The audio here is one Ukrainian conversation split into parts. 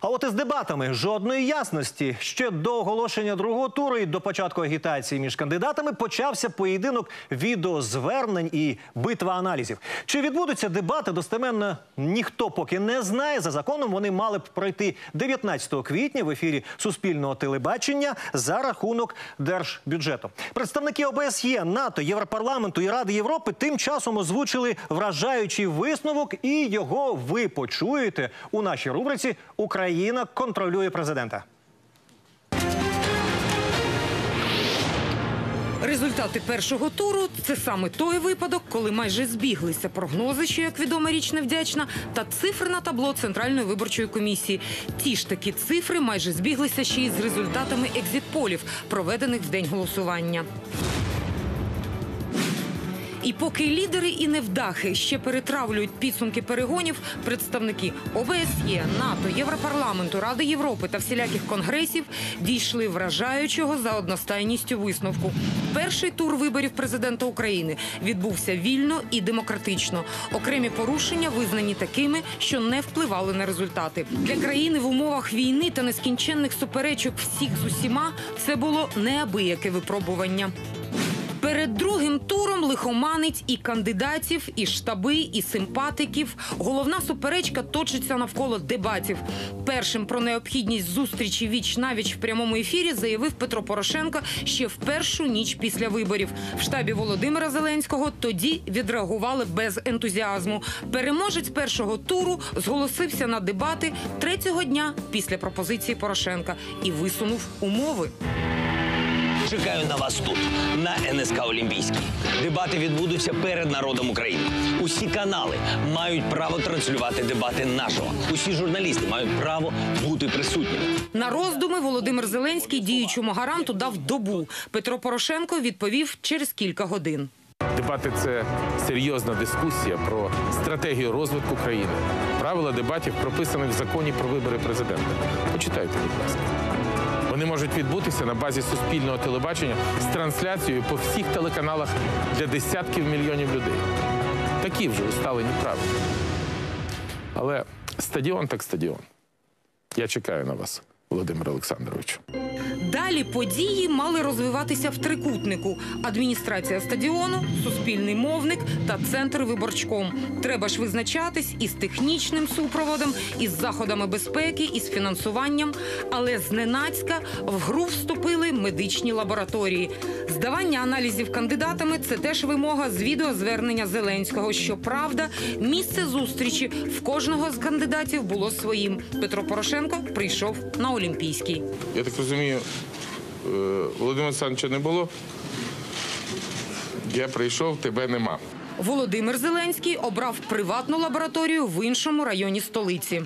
А от із дебатами жодної ясності. Ще до оголошення другого туру і до початку агітації між кандидатами почався поєдинок відеозвернень і битва аналізів. Чи відбудуться дебати достеменно ніхто поки не знає. За законом вони мали б пройти 19 квітня в ефірі Суспільного телебачення за рахунок держбюджету. Представники ОБСЄ, НАТО, Європарламенту і Ради Європи тим часом озвучили вражаючий висновок, і його ви почуєте у нашій рубриці Україна контролює президента. Результати першого туру це саме той випадок, коли майже збіглися прогнози, що як відомо річ невдячна, та цифри на табло Центральної виборчої комісії. Ті ж такі цифри майже збіглися ще й з результатами екзитполів, проведених в день голосування. І поки лідери і невдахи ще перетравлюють підсумки перегонів, представники ОБСЄ, НАТО, Європарламенту, Ради Європи та всіляких конгресів дійшли вражаючого за одностайністю висновку. Перший тур виборів президента України відбувся вільно і демократично. Окремі порушення визнані такими, що не впливали на результати для країни в умовах війни та нескінченних суперечок всіх з усіма. Це було неабияке випробування. Перед другим туром лихоманець і кандидатів, і штаби, і симпатиків. Головна суперечка точиться навколо дебатів. Першим про необхідність зустрічі віч навіч в прямому ефірі заявив Петро Порошенко ще в першу ніч після виборів. В штабі Володимира Зеленського тоді відреагували без ентузіазму. Переможець першого туру зголосився на дебати третього дня після пропозиції Порошенка і висунув умови. Чекаю на вас тут, на НСК Олімпійський. Дебати відбудуться перед народом України. Усі канали мають право транслювати дебати нашого. Усі журналісти мають право бути присутніми. На роздуми Володимир Зеленський діючому гаранту дав добу. Петро Порошенко відповів через кілька годин. Дебати це серйозна дискусія про стратегію розвитку країни. Правила дебатів прописані в законі про вибори президента. Почитайте, будь ласка. Вони можуть відбутися на базі суспільного телебачення з трансляцією по всіх телеканалах для десятків мільйонів людей. Такі вже усталені правила. Але стадіон так стадіон. Я чекаю на вас, Володимир Олександрович. Далі події мали розвиватися в трикутнику: адміністрація стадіону, суспільний мовник та центр виборчком. Треба ж визначатись із технічним супроводом, із заходами безпеки, із фінансуванням. Але зненацька в гру вступили медичні лабораторії. Здавання аналізів кандидатами це теж вимога з відеозвернення Зеленського. Щоправда, місце зустрічі в кожного з кандидатів було своїм. Петро Порошенко прийшов на Олімпійський. Я так розумію, е, Володимира Олександровича не було. Я прийшов, тебе нема. Володимир Зеленський обрав приватну лабораторію в іншому районі столиці.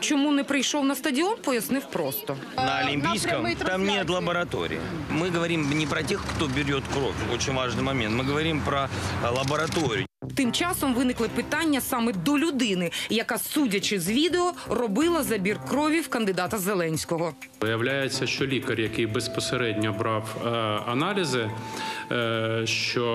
Чому не прийшов на стадіон, пояснив просто. На Олимпийском там нет лаборатории. Мы говорим не про тех, кто берет кровь. Очень важный момент. Мы говорим про э, лабораторию. Тим часом виникли питання саме до людини, яка, судячи з відео, робила забір крові в кандидата Зеленського. Виявляється, що лікар, який безпосередньо брав е, аналізи, е, що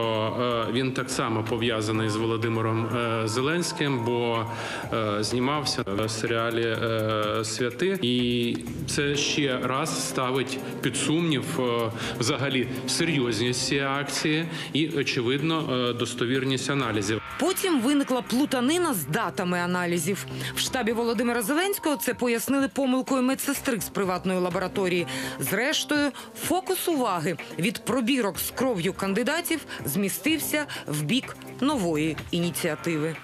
е, він так само пов'язаний з Володимиром е, Зеленським, бо е, знімався в серіалі е, Святи, і це ще раз ставить під сумнів е, взагалі серйозність цієї акції і, очевидно, е, достовірність аналізів. Потім виникла плутанина з датами аналізів. В штабі Володимира Зеленського це пояснили помилкою медсестри з приватної лабораторії. Зрештою, фокус уваги від пробірок з кров'ю кандидатів змістився в бік нової ініціативи.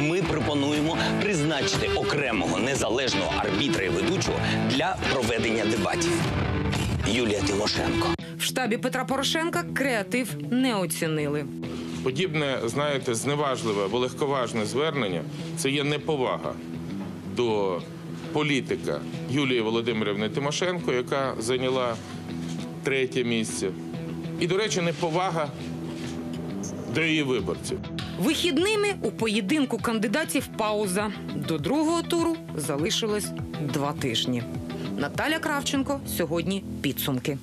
Ми пропонуємо призначити окремого незалежного арбітра і ведучого для проведення дебатів. Юлія Тимошенко. В штабі Петра Порошенка креатив не оцінили. Подібне, знаєте, зневажливе або легковажне звернення це є неповага до політика Юлії Володимирівни Тимошенко, яка зайняла третє місце. І, до речі, неповага до її виборців. Вихідними у поєдинку кандидатів пауза. До другого туру залишилось два тижні. Наталя Кравченко сьогодні підсумки.